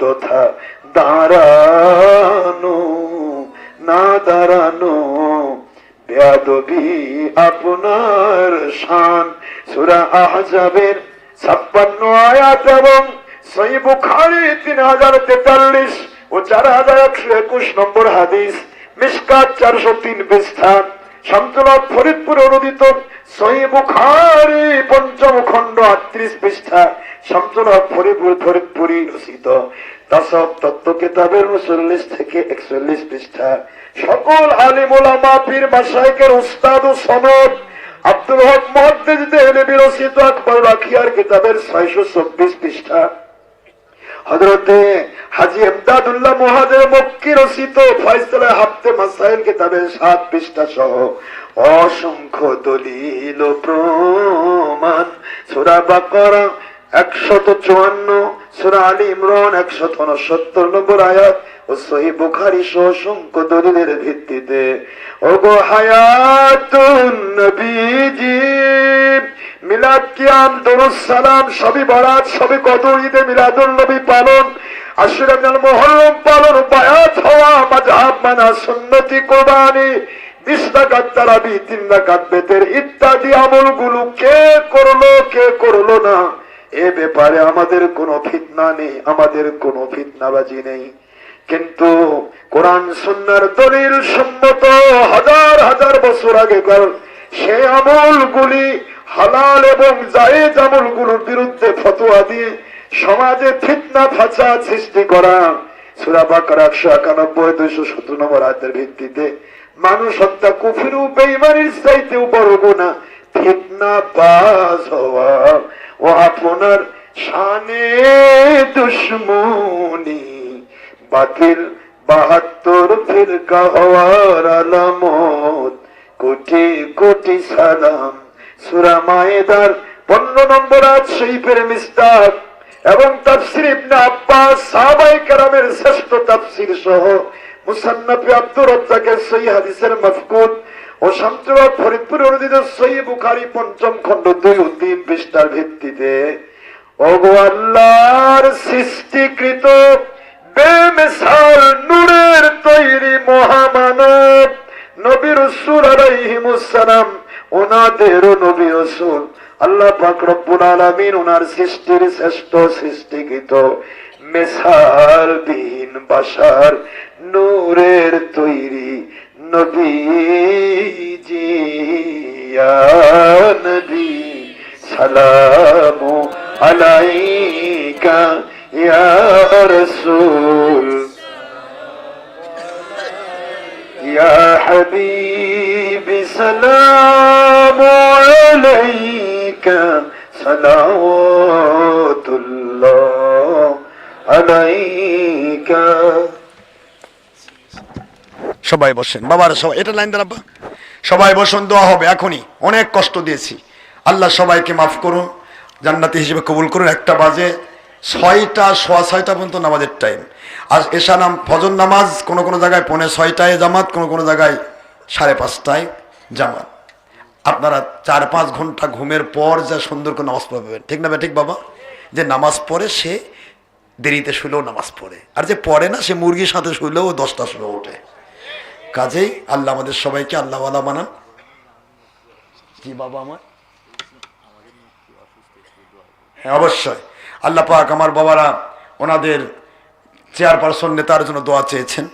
তথা দাঁড়ানো, না দাঁড়ানো। বেয়াদবি আপনার শান। সুরা আহজাবের ছাপ্পান্ন আয়াত এবং সই বুখারি তিন হাজার তেতাল্লিশ ও চার হাজার একশো একুশ নম্বর হাদিস মিসকাত চারশো তিন পৃষ্ঠা। শান্তলা ফরিদপুর অনুদিত সহি বুখারি পঞ্চম খণ্ড আটত্রিশ পৃষ্ঠা। শান্তলা ফরিদপুর, ফরিদপুরি রচিত। তাসব তত্ত্ব কেতাবের উনচল্লিশ থেকে একচল্লিশ পৃষ্ঠা। সকল আলিমুলা মাপির মাসাইকের উস্তাদ ও সনদ। আব্দুল হক মহাদ্দেজ দেহলে বিরচিত আকবর রাখিয়ার কিতাবের ছয়শো চব্বিশ পৃষ্ঠা। হজরতে হাজি এমদাদুল্লাহ মহাজের মক্কি রচিত ফয়সলা হাফতে মাসাইল কিতাবের সাত পৃষ্ঠা সহ অসংখ্য দলিল প্রমাণ। সুরা বাকরা একশত চুয়ান্ন, সুরা আলী ইমরান একশত উনসত্তর নম্বর আয়াত ও সহি বুখারি সহ অসংখ্য দলিলের ভিত্তিতে। ওগো হায়াতুন নবীজি! মিলাদ কিয়াম, দরুস সালাম, সবই বরাত, সবই কদর, ঈদে মিলাদুল নবী পালন। আশুরা মিনাল মুহররম পালন, বায়াত হওয়া মাযহাব মানা সুন্নতি কোরবানি। বিশ তারাবি, তিন রাকাত বেতের ইত্যাদি আমলগুলো কে করল কে করল না, এ ব্যাপারে আমাদের কোনো ফিতনা নেই, আমাদের কোনো ফিতনাবাজি নেই। কিন্তু কোরআন সুন্নার দলিল সম্মত হাজার হাজার বছর আগেকার সে আমলগুলি হালাল এবং জায়েজ আমলগুলোর বিরুদ্ধে ফতোয়া দিয়ে সমাজে ফিতনা ফাঁসা সৃষ্টি করা। সুরা বাকার একশো একানব্বই, দুইশো নম্বর ভিত্তিতে মানুষ হত্যা ফিতনা হওয়া ও আপনার বাতিল, বাহাত্তর ফিরকা হওয়ার আলামত, কোটি কোটি সালাম। সুরা পনেরো নম্বর আজ মিস্তাক এবং তাফসির আব্বাস সাহাবাই কেরামের শ্রেষ্ঠ তাফসির সহ আব্দুর হাদিসের ও ফরিদপুর অনুদিত বুখারি পঞ্চম খণ্ড দুই পৃষ্ঠার ভিত্তিতে। ওগো আল্লাহর সৃষ্টিকৃত বেমিসাল নূরের তৈরি মহামানব নবী রসুল আলাইহিমুসসালাম ওনাদেরও নবী রসুল। আল্লাহ পাক রব্বুল আলামিন ওনার সৃষ্টির শ্রেষ্ঠ সৃষ্টিকৃত মেসাল বিহীন বাসার নূরের তৈরি নবী নবী, সালাম আলাইকা, ইয়া রাসূল। ইয়া হাবিবি সালাম। عليك صلوات الله عليك সবাই বসেন বাবার সবাই এটা লাইন দাঁড়াবা সবাই বসুন দোয়া হবে এখনই অনেক কষ্ট দিয়েছি আল্লাহ সবাইকে মাফ করুন জান্নাতি হিসেবে কবুল করুন একটা বাজে ছয়টা সোয়া ছয়টা পর্যন্ত নামাজের টাইম আর এশা নাম ফজর নামাজ কোনো কোনো জায়গায় পৌনে ছয়টায় জামাত কোনো কোনো জায়গায় সাড়ে পাঁচটায় জামাত আপনারা চার পাঁচ ঘণ্টা ঘুমের পর যা সুন্দর করে নামাজ পড়বেন ঠিক না ঠিক বাবা? যে নামাজ পড়ে সে দেরিতে শুলেও নামাজ পড়ে। আর যে পড়ে না, সে মুরগির সাথে শুলেও দশটা সময় ওঠে। কাজেই আল্লাহ আমাদের সবাইকে আল্লাহওয়ালা বানান। কি বাবা আমার? হ্যাঁ অবশ্যই। আল্লাহ পাক আমার বাবারা ওনাদের চেয়ারপারসন নেতার জন্য দোয়া চেয়েছেন।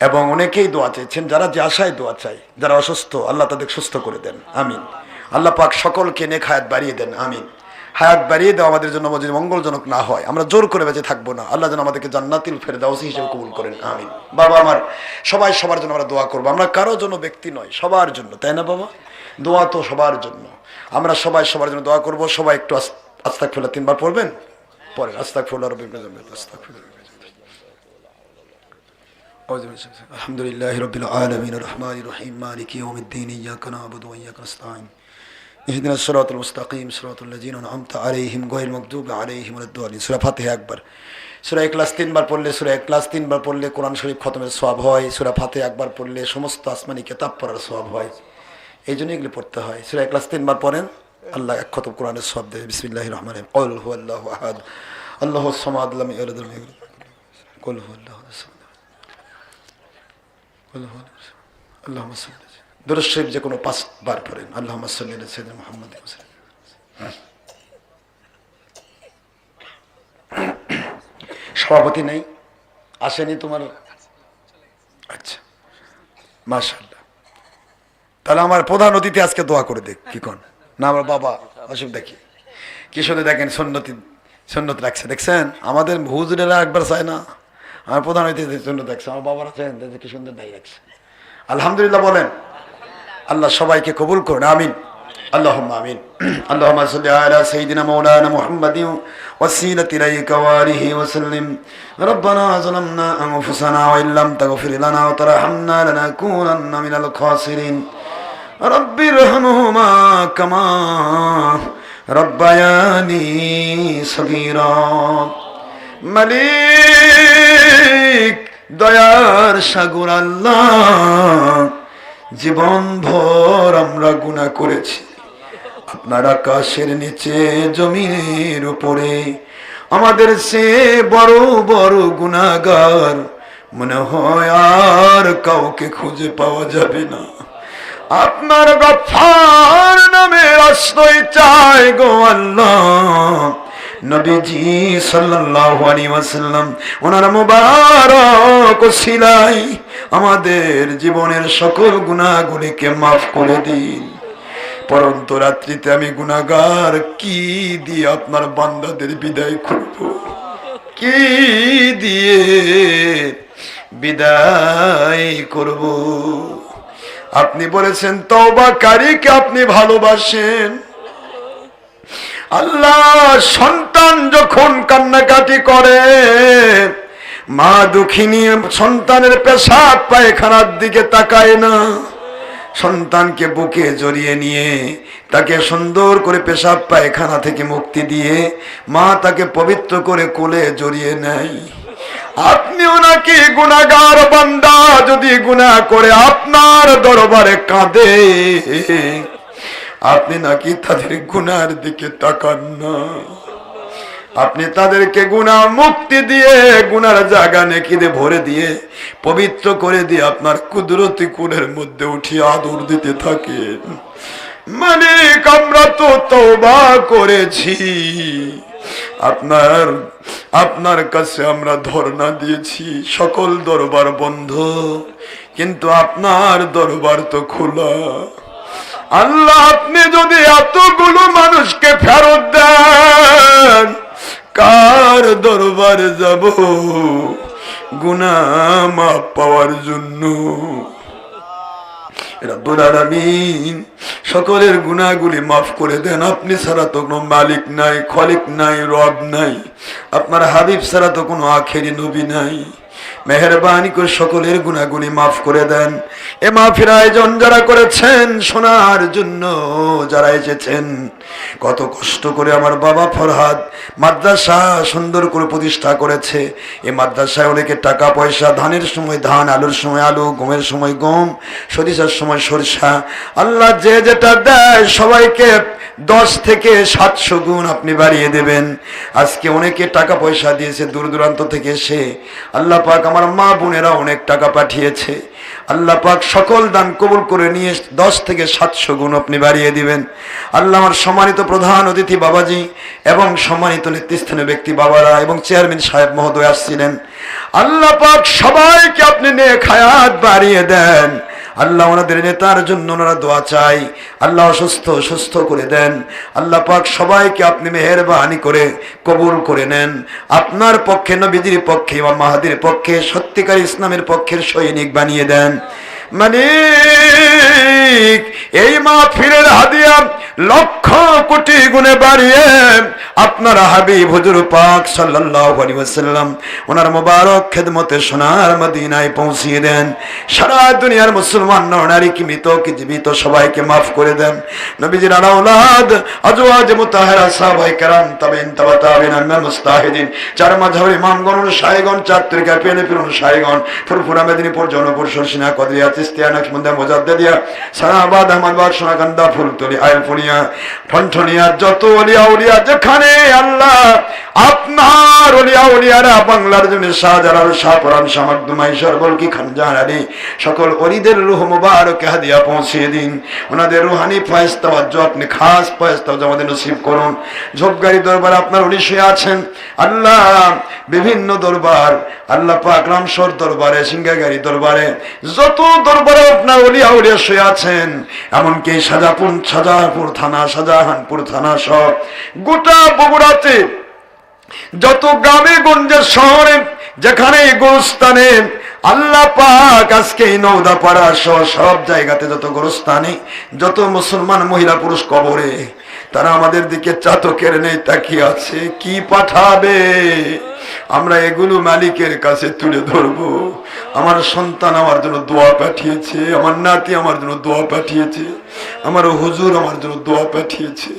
এবং অনেকেই দোয়া চেয়েছেন, যারা যে আশায় দোয়া চাই যারা অসুস্থ, আল্লাহ তাদের সুস্থ করে দেন। আমিন। আল্লাহ পাক সকলকে নেক হায়াত বাড়িয়ে দেন, আমিন। হায়াত বাড়িয়ে দেওয়া আমাদের জন্য যদি মঙ্গলজনক না হয়, আমরা জোর করে বেঁচে থাকব না। আল্লাহ যেন আমাদেরকে জান্নাতিল ফেরদাউসি হিসেবে কবুল করেন, আমিন। বাবা আমার, সবাই সবার জন্য আমরা দোয়া করব। আমরা কারও জন্য ব্যক্তি নয়, সবার জন্য, তাই না বাবা? দোয়া তো সবার জন্য। আমরা সবাই সবার জন্য দোয়া করব, সবাই একটু আস্তাক ফেলা তিনবার পড়বেন? পরে আস্তাক ফেলা রবি আস্তাক ফেলা الحمد لله رب العالمين الرحمن الرحيم مالك يوم الدين إياك نعبد وإياك نستعين اهدنا الصراط المستقيم صراط الذين أنعمت عليهم غير المغضوب عليهم ولا الضالين সূরা ফাতিহা একবার সূরা ইখলাস তিনবার পড়লে সূরা ইখলাস তিনবার পড়লে কোরআন শরীফ খতমের সওয়াব হয় সূরা ফাতিহা একবার পড়লে সমস্ত আসমানি কিতাব পড়ার সওয়াব হয় এই জন্য এগুলো পড়তে হয় সূরা ইখলাস তিনবার পড়েন আল্লাহ এক খতম কোরআনের সওয়াব দেবে বিসমিল্লাহির রহমানির রহিম কুল হুয়াল্লাহু আহাদ আল্লাহুস সামাদ লাম ইয়ালিদ ওয়া লাম দুরুদ শরীফ যে কোনো পাঁচ বার পড়েন, আল্লাহ সাল্লি মোহাম্মদ। সভাপতি নেই, আসেনি তোমার? আচ্ছা মাশাল্লাহ তাহলে আমার প্রধান অতিথি আজকে দোয়া করে দেখ, কি কন? না, আমার বাবা অসুখ দেখি। কি শুনে দেখেন সন্ন্যতি সন্ন্যত রাখছে, দেখছেন? আমাদের হুজুরেরা একবার চায় না। আমার প্রধান অতিথি সন্ন্যত রাখছে আমার বাবারা চায় দেখে কি সুন্দর দায়ী রাখছে আলহামদুলিল্লাহ বলেন আল্লাহ সবাইকে কবুল করুন আমিন اللهم آمين اللهم صل على سيدنا مولانا محمد وسيلة إليك وآله وسلم ربنا ظلمنا أنفسنا وإن لم تغفر لنا وترحمنا لنكونن من الخاسرين رب ارحمهما كما ربياني صغيرا মালিক, দয়ার সাগর আল্লাহ। জীবন ভর আমরা গুণা করেছি। আপনার আকাশের নিচে, জমির উপরে। আমাদের সে বড় বড় গুণাগার মনে হয় আর কাউকে খুঁজে পাওয়া যাবে না। আপনার গফার নামের আশ্রয় চাই গো আল্লাহ। নবীজি সাল্লাল্লাহু আলাইহি ওয়াসাল্লাম, ওনার মোবারক সিলাই আমাদের জীবনের সকল গুনাহগুলিকে মাফ করে দিন। পরন্ত রাত্রিতে আমি গুনাহগার কি দিয়ে আপনার বান্দাদের বিদায় করব? কি দিয়ে বিদায় করব? আপনি বলেছেন, তওবাকারীকে আপনি ভালোবাসেন। আল্লাহ সন্তান যখন কান্নাকাটি করে, মা দুঃখিনী সন্তানের পেশাব পায়খানার দিকে তাকায় না। সন্তানকে বুকে জড়িয়ে নিয়ে তাকে সুন্দর করে পেশাব পায়খানা থেকে মুক্তি দিয়ে মা তাকে পবিত্র করে কোলে জড়িয়ে নেয়। আপনি ওনাকে গুনাগার বান্দা, যদি গুনাহ করে আপনার দরবারে কাঁদে। আপনি নাকি তাদের গুনার দিকে তাকান না? আপনি তাদেরকে গুণা মুক্তি দিয়ে, গুনার জায়গা নেকিতে ভরে দিয়ে, পবিত্র করে দিয়ে আপনার কুদরতি কুলের মধ্যে উঠিয়ে আদর দিতে থাকেন। মানে আমরা তো তওবা করেছি। আপনার আপনার কাছে আমরা ধর্ণা দিয়েছি, সকল দরবার বন্ধ। কিন্তু আপনার দরবার তো খোলা। আল্লাহ, আপনি যদি এতগুলো মানুষকে ফেরত দেন, কার দরবারে যাব? গুনা মাপ পাওয়ার জন্য। সকলের গুনাহগুলি মাফ করে দেন। আপনি ছাড়া তো কোনো মালিক নাই, খলিক নাই, রব নাই। আপনার হাবিব ছাড়া তো কোনো আখেরি নবী নাই। মেহরবানি করে সকলের গুণাগুলি মাফ করে দেন। এ মাফির আয়োজন যারা করেছেন, শোনার জন্য যারা এসেছেন, কত কষ্ট করে আমার বাবা ফরহাদ মাদ্রাসা সুন্দর করে প্রতিষ্ঠা করেছে। এ মাদ্রাসায় অনেকে টাকা পয়সা, ধানের সময় ধান, আলুর সময় আলু, গমের সময় গম, সরিষার সময় সরিষা। আল্লাহ যে যেটা দেয় সবাইকে দশ থেকে সাতশো গুণ আপনি বাড়িয়ে দেবেন। আজকে অনেকে টাকা পয়সা দিয়েছে, দূর দূরান্ত থেকে এসে। আল্লাহ পাক আমার মা বোনেরা অনেক টাকা পাঠিয়েছে। আল্লাহ পাক সকল দান কবুল করে নিয়ে দশ থেকে সাতশো গুণ আপনি বাড়িয়ে দিবেন। আল্লাহ আমার সম্মানিত প্রধান অতিথি বাবাজি এবং সম্মানিত নেতৃস্থানীয় ব্যক্তি বাবারা এবং চেয়ারম্যান সাহেব মহোদয় আসছিলেন। আল্লাহ পাক সবাইকে আপনি নিয়ে খায়াত বাড়িয়ে দেন। আল্লাহ ওনাদের নেতার জন্য ওনারা দোয়া চাই। আল্লাহ অসুস্থ সুস্থ করে দেন। আল্লাহ পাক সবাইকে আপনি মেহরবানি করে কবুল করে নেন। আপনার পক্ষে, নবীজির পক্ষে বা মাহাদির পক্ষে, সত্যিকার ইসলামের পক্ষের সৈনিক বানিয়ে দেন। মালিক এই মাহফিলের হাদিয়া লক্ষ কোটি গুণে বাড়িয়ে আপনার হাবিব হুজুর পাক সাল্লাল্লাহু আলাইহি ওয়াসাল্লাম ওনার মোবারক খেদমতে সোনার মদিনায় পৌঁছিয়ে দেন সারা দুনিয়ার মুসলমান নারী কি মৃত কি জীবিত সবাইকে মাফ করে দেন নবীজির আলাউলাদ আজওয়াজ মুতাহারা সাহাবাই کرام তাবেন তাবা তাবেন আন্না মুস্তাহিদিন চার মাঝহাবের ইমামগণ শাহীগণ চার তরিকা পেলে পিরুন শাহীগণ ফুরফুরা মেদিনীপুর জৌনপুর সরসিনা কদরিয়া যেখানে আল্লাহ আপনার অলিয়া উলিয়ারা বাংলার জন্য শাহজালাল শাহপুরান সামাকদুমাই সরবল কি খানজান আলী, সকল অলিদের রুহ মুবারক হাদিয়া পৌঁছিয়ে দিন। ওনাদের রুহানি ফয়েস্তাবাজ্য আপনি খাস ফয়েস্তাবাজ আমাদের নসিব করুন। ঝোপগাড়ি দরবার আপনার উনি শুয়ে আছেন। আল্লাহ, বিভিন্ন দরবার, আল্লাহ পাক রামসর দরবারে সিঙ্গাগাড়ি দরবারে, যত দরবারে আপনার অলিয়া উলিয়া শুয়ে আছেন, এমনকি সাজাপুর সাজাপুর থানা শাহজাহানপুর থানা সহ গোটা বগুড়াতে যত গ্রামে গঞ্জে শহরে, যেখানে গোরস্থানে, আল্লাহ পাক আজকে নৌদা পাড়া সহ সব জায়গাতে যত গোরস্থানে, যত মুসলমান মহিলা পুরুষ কবরে, তারা আমাদের দিকে চাতকের নেই তাকিয়ে আছে। কি পাঠাবে? আমরা এগুলো মালিকের কাছে তুলে ধরবো। আমার সন্তান আমার জন্য দোয়া পাঠিয়েছে, আমার নাতি আমার জন্য দোয়া পাঠিয়েছে, আমার হুজুর আমার জন্য দোয়া পাঠিয়েছে।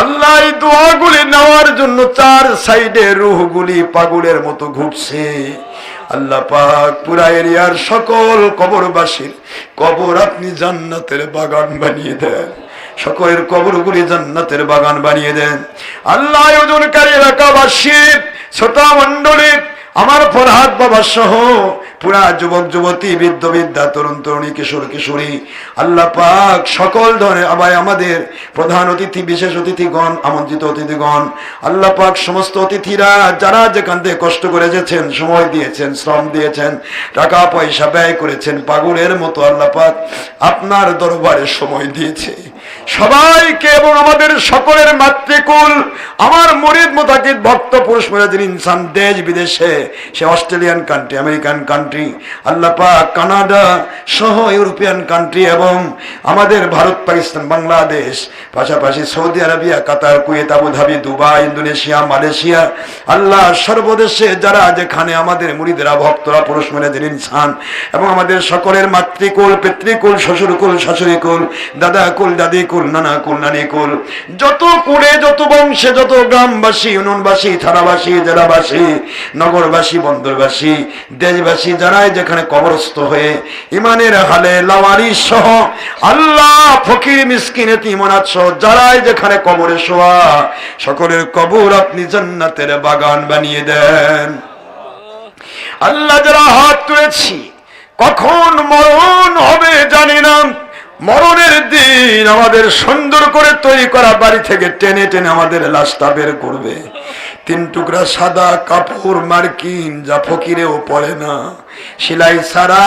আল্লাহ দোয়াগুলি নেওয়ার জন্য চার সাইডে রুহগুলি পাগলের মতো ঘুরছে। আল্লাহ পাক পুরা এরিয়ার সকল কবরবাসীর কবর আপনি জান্নাতের বাগান বানিয়ে দেন। সকলের কবরগুলি জান্নাতের বাগান বানিয়ে দেন। আল্লাহ ওজনকারী এলাকাবাসী, শ্রোতা মণ্ডলী, আমার ফরহাদ বাবা সহ পুরা যুবক যুবতী, বৃদ্ধ বৃদ্ধা, তরুণ তরুণী, কিশোর কিশোরী, আল্লাহ পাক সকল ধরনের আবার আমাদের প্রধান অতিথি, বিশেষ অতিথিগণ, আমন্ত্রিত অতিথিগণ, আল্লাহ পাক সমস্ত অতিথিরা যারা যেখান থেকে কষ্ট করে এসেছেন, সময় দিয়েছেন, শ্রম দিয়েছেন, টাকা পয়সা ব্যয় করেছেন, পাগলের মতো আল্লাহ পাক আপনার দরবারে সময় দিয়েছে। সবাইকে এবং আমাদের সকলের মাতৃকুল, আমার মরিদ মোতাকিদ ভক্ত পুরুষ মেরাদিন ইনসান দেশ বিদেশে, সে অস্ট্রেলিয়ান কান্ট্রি আমেরিকান কান্ট্রি আল্লাহ পাক কানাডা সহ ইউরোপিয়ান কান্ট্রি এবং আমাদের ভারত, পাকিস্তান, বাংলাদেশ, পাশাপাশি Saudi Arabia, Qatar, Kuwait, Abu Dhabi, Dubai, Indonesia, Malaysia, আল্লাহ সর্বদেশে যারা যেখানে আমাদের মুরিদেরা, ভক্তরা, পুরুষ মেরাদিন ইনসান এবং আমাদের সকলের মাতৃকুল, পিতৃকুল, শ্বশুরকুল, শাশুড়িকুল, দাদাকুল, দাদিকুল নানাকুল নানিকুল যত কুলে, যত বংশে, যত গ্রামবাসী উনুনবাসী থানাবাসী, জেলাবাসী, নগরবাসী, বন্দরবাসী, দেশবাসী যারাই যেখানে কবরস্থ হয়ে ইমানের হালে লাওয়ারি সহ আল্লাহ ফকির ইমানাত সহ যারাই যেখানে কবরে শোয়া, সকলের কবর আপনি বাগান বানিয়ে দেন। আল্লাহ যারা হাত তুলেছি, কখন মরণ হবে জানি মরণের দিন আমাদের সুন্দর করে তৈরি করা বাড়ি থেকে টেনে টেনে আমাদের লাশটা বের করবে। তিন টুকরা সাদা কাপড়, মার্কিন, যা ফকিরেও পড়ে না, সেলাই সারা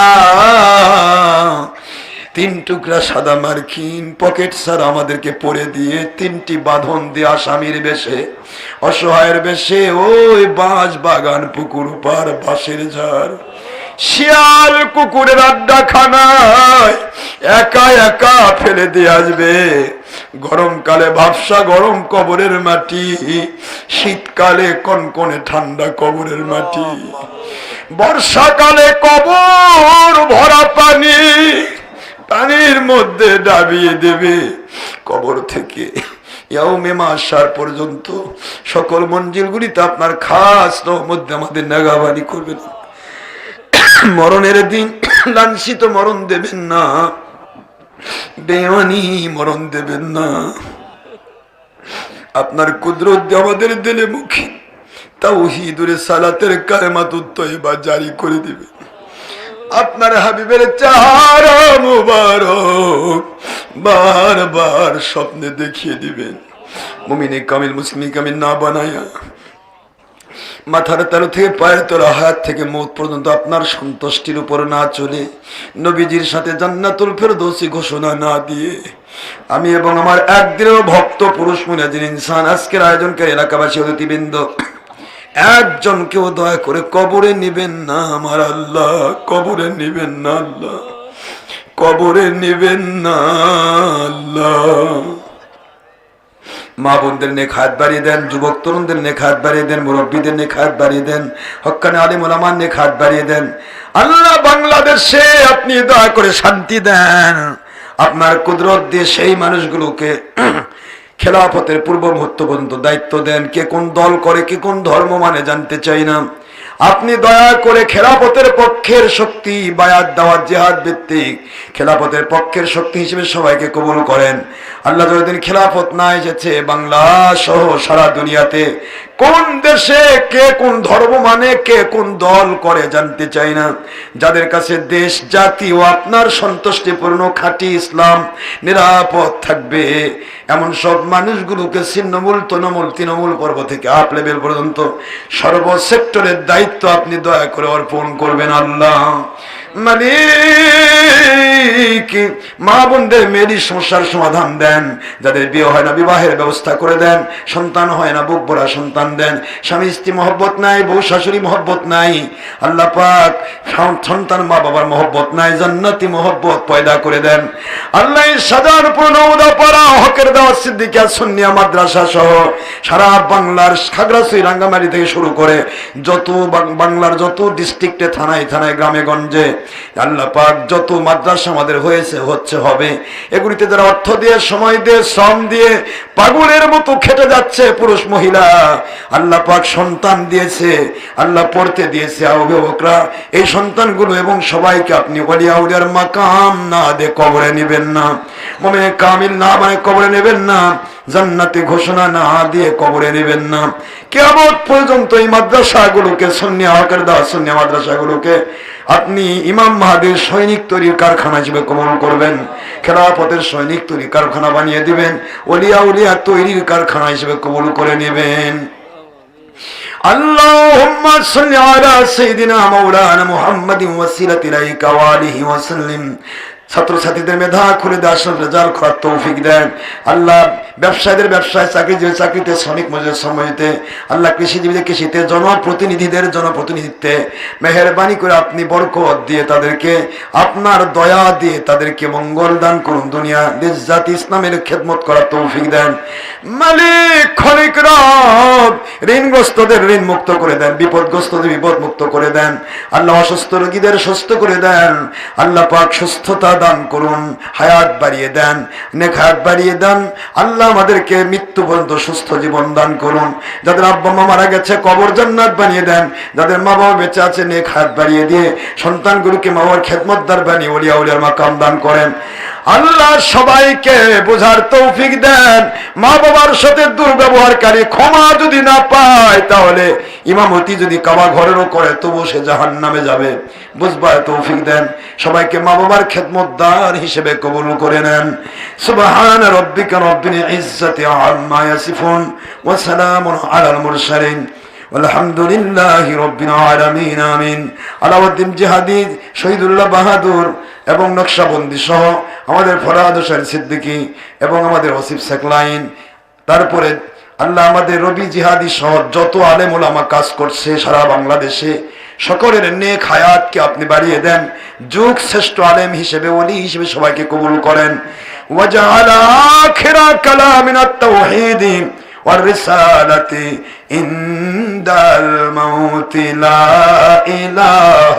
তিন টুকরা সাদা, মার্কিন, পকেট সার আমাদেরকে পরে দিয়ে তিনটি বাঁধন দিয়ে আসামির বেশে, অসহায়ের বেশে ওই বাঁশ বাগান, পুকুর পার বাঁশের ঝাড়। শিয়াল কুকুরের আড্ডা খানায় একা একা ফেলে দিয়ে আসবে। গরমকালে ভাবসা গরম কবরের মাটি, শীতকালে কনকনে ঠান্ডা কবরের মাটি। বর্ষাকালে কবর ভরা পানি, পানির মধ্যে ডাবিয়ে দেবে। কবর থেকে ইয়াউমেমা আসার পর্যন্ত সকল মঞ্জিলগুলিতে আপনার খাস মধ্যে আমাদের নাগাবানি করবেন। মরণের দিন লাঞ্ছিত মরণ দেবেন না। বেমানি মরণ দেবেন না। আপনার কুদরত আমাদের দিলে মুখী তাও হিদুরে সালাতের কায়মাত বা জারি করে দিবেন আপনার হাবিবের চাহারা মুবারক বারবার স্বপ্নে দেখিয়ে দিবেন। মুমিনে কামিল, মুসলিম কামিল না বানায়া মাথার তালু থেকে পায়ের তোলা, হাত থেকে মত পর্যন্ত আপনার সন্তুষ্টির উপর না চলে। নবীজির সাথে জান্নাতুল ফেরদৌসি ঘোষণা না দিয়ে আমি এবং আমার একদিনেও ভক্ত পুরুষ মনে মুনাজির ইনসান আজকের আয়োজনকারী এলাকাবাসী অতিথিবৃন্দ একজন কেউ দয়া করে কবরে নিবেন না আমার আল্লাহ, কবরে নিবেন না আল্লাহ, কবরে নিবেন না আল্লাহ। মা বোনদের নেক হাত বাড়িয়ে দেন, যুবক তরুণদের নেক হাত বাড়িয়ে দেন, মুরব্বীদের নেক হাত বাড়িয়ে দেন হকানে আলিম মোলামান নেক হাত বাড়িয়ে দেন। আল্লাহ বাংলাদেশে আপনি দয়া করে শান্তি দেন। আপনার কুদরত দিয়ে সেই মানুষগুলোকে খেলাফতের পূর্ব মুহূর্ত পর্যন্ত দায়িত্ব দেন। কে কোন দল করে, কে কোন ধর্ম মানে জানতে চাই না। আপনি দয়া করে খেলাপথের পক্ষের শক্তি বায়াত দাওয়াত জেহাদ ভিত্তিক খেলাপথের পক্ষের শক্তি হিসেবে সবাইকে কবুল করেন। আল্লাহ যতদিন খেলাফত না এসেছে, বাংলা সহ সারা দুনিয়াতে কোন দেশে কে কোন ধর্ম মানে কে কোন দল করে জানতে চাই না। যাদের কাছে দেশ, জাতি ও আপনার সন্তুষ্টিপূর্ণ খাঁটি ইসলাম নিরাপদ থাকবে। এমন সব মানুষগুলোকে ছিন্নমূল, তৃণমূল তৃণমূল পর্ব থেকে আপ লেভেল পর্যন্ত সর্ব সেক্টরের দায়িত্ব আপনি দয়া করে অর্পণ করবেন আল্লাহ। মালিক। মা বোনদের মেয়েরই সমস্যার সমাধান দেন। যাদের বিয়ে হয় না, বিবাহের ব্যবস্থা করে দেন। সন্তান হয় না, বুক ভরা সন্তান দেন। স্বামী স্ত্রী মহব্বত নাই, বউ শাশুড়ি মহব্বত নাই। আল্লাহ পাক সন্তান মা বাবার মহব্বত নাই, জান্নাতি মহব্বত পয়দা করে দেন। আল্লাহ সাজার প্রণৌদা পাড়া, হকের দেওয়া সিদ্দিকা সুন্নিয়া মাদ্রাসা সহ সারা বাংলার খাগড়াছড়ি রাঙ্গামারি থেকে শুরু করে যত বাংলার যত ডিস্ট্রিক্টে থানায় থানায়, গ্রামে, গঞ্জে আল্লাহ পাক যত মাদ্রাসা আমাদের হয়েছে, হচ্ছে, হবে। এগুলিতে যারা অর্থ দিয়ে, সময় দিয়ে, শ্রম দিয়ে পাগলের মতো খেটে যাচ্ছে পুরুষ, মহিলা, আল্লাহ পাক সন্তান দিয়েছে, আল্লাহ পড়তে দিয়েছে অভিভাবকরা এই সন্তানগুলো এবং সবাইকে আপনি ওলিয়া উলিয়ার মাকাম না দে কবরে নেবেন না। মনে কামিল না মানে কবরে নেবেন না। জান্নাতে ঘোষণা না দিয়ে কবরে নেবেন না কেমন পর্যন্ত এই মাদ্রাসাগুলোকে সন্নিয়া হকের দা সন্নিয়া মাদ্রাসাগুলোকে আপনি ইমাম মাহাদের সৈনিক তৈরির কারখানা হিসেবে কবল করবেন খেলাপথের সৈনিক তৈরি কারখানা বানিয়ে দিবেন ওলিয়া উলিয়া তৈরির কারখানা হিসেবে কবল করে নেবেন اللهم صل على سيدنا مولانا محمد وسيلة إليك وآله وسلم ছাত্রছাত্রীদের মেধা খুলে দেওয়ার রেজাল্ট করার তৌফিক দেন। আল্লাহ ব্যবসায়ীদের ব্যবসায় চাকরিজীবী চাকরিতে, শ্রমিক মজুর সময়তে, আল্লাহ কৃষিজীবীদের কৃষিতে, জনপ্রতিনিধিদের জনপ্রতিনিধিত্বে মেহরবানি করে আপনি বরকত দিয়ে তাদেরকে, আপনার দয়া দিয়ে তাদেরকে মঙ্গল দান করুন দুনিয়া, দেশ, জাতি, ইসলামের খেদমত করার তৌফিক দেন। মালিক, খনিক ঋণগ্রস্তদের ঋণ মুক্ত করে দেন, বিপদগ্রস্তদের বিপদ মুক্ত করে দেন। আল্লাহ অসুস্থ রোগীদের সুস্থ করে দেন। আল্লাহ পাক সুস্থতা দান করুন, হায়াত বাড়িয়ে দেন হায়াত বাড়িয়ে দেন। আল্লাহ আমাদেরকে মৃত্যু পর্যন্ত সুস্থ জীবন দান করুন। যাদের আব্বা মা মারা গেছে, কবর জান্নাত বানিয়ে দেন। যাদের মা বাবা বেঁচে আছে নেক বাড়িয়ে দিয়ে সন্তানগুলোকে মা বাবার খেদমতদার বানিয়ে ওলিয়া উলিয়ার মাকাম দান করেন। আল্লাহ সবাইকে বোঝার তৌফিক দেন। মা বাবার সাথে দুর্ব্যবহারকারী ক্ষমা যদি না পায়, তাহলে ইমামতি যদি কাবা ঘরেরও করে তবু সে জাহান নামে যাবে। বুঝবায় তৌফিক দেন। সবাইকে মা বাবার খেদমতদার হিসেবে কবুল করে নেন। সুবাহান রব্বিকা রব্বিন ইজ্জতি আম্মা ইয়াসিফুন ওয়া সালামুন আলাল মুরসালিন। আলহামদুলিল্লাহ রব্বিন আলামিন, আমিন। আলাউদ্দিন জিহাদি, শহীদুল্লাহ বাহাদুর এবং নকশাবন্দি সহ আমাদের ফরাদ হোসেন সিদ্দিকী এবং আমাদের ওসিফ সেকলাইন তারপরে আল্লাহ আমাদের রবি জিহাদি সহ যত আলেম ওলামা কাজ করছে সারা বাংলাদেশে সকলের নেক হায়াতকে আপনি বাড়িয়ে দেন যুগ শ্রেষ্ঠ আলেম হিসেবে ওলি হিসেবে সবাইকে কবুল করেন ওয়াজআল আখিরা কালামিনা তাওহীদ والرسالة عند الموت لا إله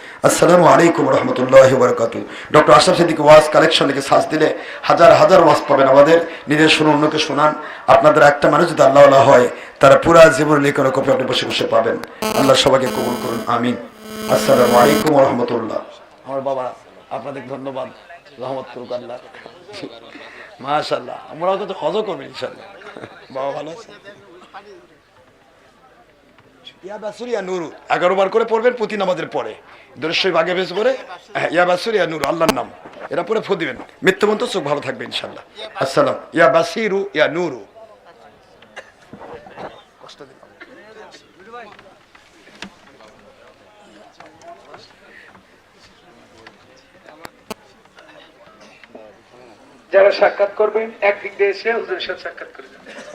আসসালামু আলাইকুম রহমতুল্লাহ বরকাতু ডক্টর আশরাফ সিদ্দিক ওয়াজ কালেকশন লিখে সার্চ দিলে হাজার হাজার ওয়াজ পাবেন আমাদের। নিজের শুনুন অন্যকে শোনান। আপনাদের একটা মানুষ যদি আল্লাহ আল্লাহ হয় তারা পুরা জীবন লিখন কপি আপনি বসে বসে পাবেন। আল্লাহ সবাইকে কবুল করুন আমিন। আসসালামু আলাইকুম রহমতুল্লাহ। আমার বাবা আপনাদের ধন্যবাদ। রহমত করুক আল্লাহ। মাশাল্লাহ আমরাও কিন্তু হজ করবেন ইনশাল্লাহ বাবা ভালো আছে ইয়া নুরু। এগারো বার করে পড়বেন প্রতি নামাজের পরে। দৃশ্যই বাগে বেশ করে হ্যাঁ, ইয়া নুরু আল্লাহর নাম। এটা পরে ফো দিবেন। মৃত্যু চোখ ভালো থাকবে ইনশাল্লাহ আসসালাম। ইয়া বাসিরু ইয়া নুরু। কষ্ট দিলাম। যারা সাক্ষাৎ করবেন একদিক দিয়ে এসে হুজুরের সাথে সাক্ষাৎ করে যাবেন